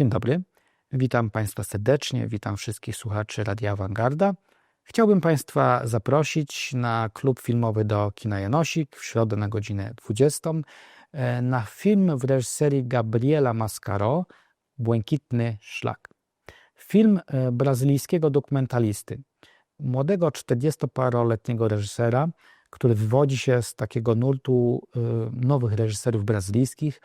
Dzień dobry. Witam Państwa serdecznie, witam wszystkich słuchaczy Radia Awangarda. Chciałbym Państwa zaprosić na klub filmowy do Kina Janosik w środę na godzinę 20 e, na film w reżyserii Gabriela Mascaro Błękitny Szlak. Film e, brazylijskiego dokumentalisty, młodego 40-paroletniego reżysera, który wywodzi się z takiego nurtu e, nowych reżyserów brazylijskich,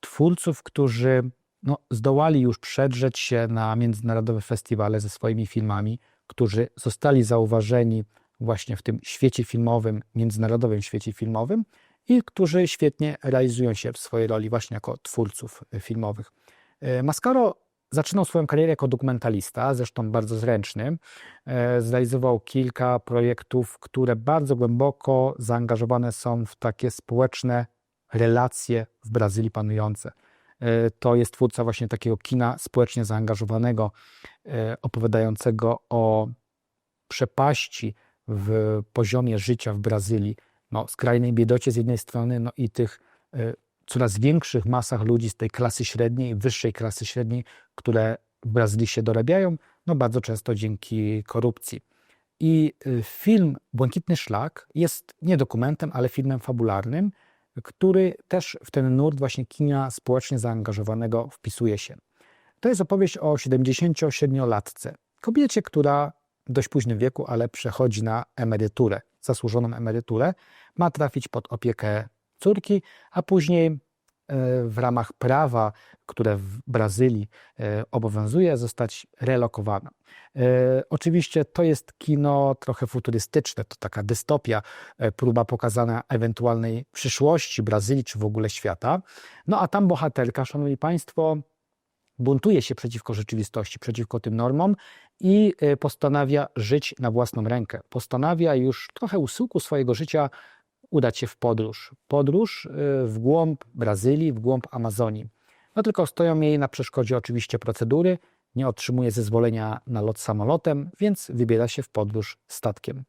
twórców, którzy no, zdołali już przedrzeć się na międzynarodowe festiwale ze swoimi filmami, którzy zostali zauważeni właśnie w tym świecie filmowym, międzynarodowym świecie filmowym i którzy świetnie realizują się w swojej roli właśnie jako twórców filmowych. E, Mascaro zaczynał swoją karierę jako dokumentalista, zresztą bardzo zręczny. E, Zrealizował kilka projektów, które bardzo głęboko zaangażowane są w takie społeczne relacje w Brazylii panujące. E, To jest twórca właśnie takiego kina społecznie zaangażowanego, e, opowiadającego o przepaści w poziomie życia w Brazylii, no, skrajnej biedocie z jednej strony, no i tych e, coraz większych masach ludzi z tej klasy średniej, wyższej klasy średniej, które w Brazylii się dorabiają, no bardzo często dzięki korupcji. I film Błękitny Szlak jest nie dokumentem, ale filmem fabularnym, który też w ten nurt właśnie kina społecznie zaangażowanego wpisuje się. To jest opowieść o 77-latce, kobiecie, która w dość późnym wieku, ale przechodzi na emeryturę, zasłużoną emeryturę, ma trafić pod opiekę córki, a później w ramach prawa, które w Brazylii e, obowiązuje, zostać relokowana. E, Oczywiście to jest kino trochę futurystyczne, to taka dystopia, e, próba pokazania ewentualnej przyszłości Brazylii czy w ogóle świata. No a tam bohaterka, szanowni państwo, buntuje się przeciwko rzeczywistości, przeciwko tym normom i e, postanawia żyć na własną rękę. Postanawia już trochę u syłku swojego życia udać się w podróż. Podróż e, w głąb Brazylii, w głąb Amazonii. No tylko stoją jej na przeszkodzie oczywiście procedury, nie otrzymuje zezwolenia na lot samolotem, więc wybiera się w podróż statkiem.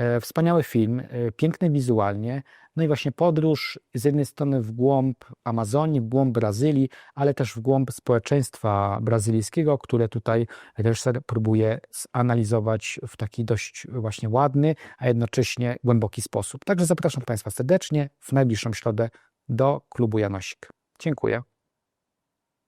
E, Wspaniały film, e, piękny wizualnie, no i właśnie podróż z jednej strony w głąb Amazonii, w głąb Brazylii, ale też w głąb społeczeństwa brazylijskiego, które tutaj reżyser próbuje zanalizować w taki dość właśnie ładny, a jednocześnie głęboki sposób. Także zapraszam Państwa serdecznie w najbliższą środę do klubu Janosik. Dziękuję.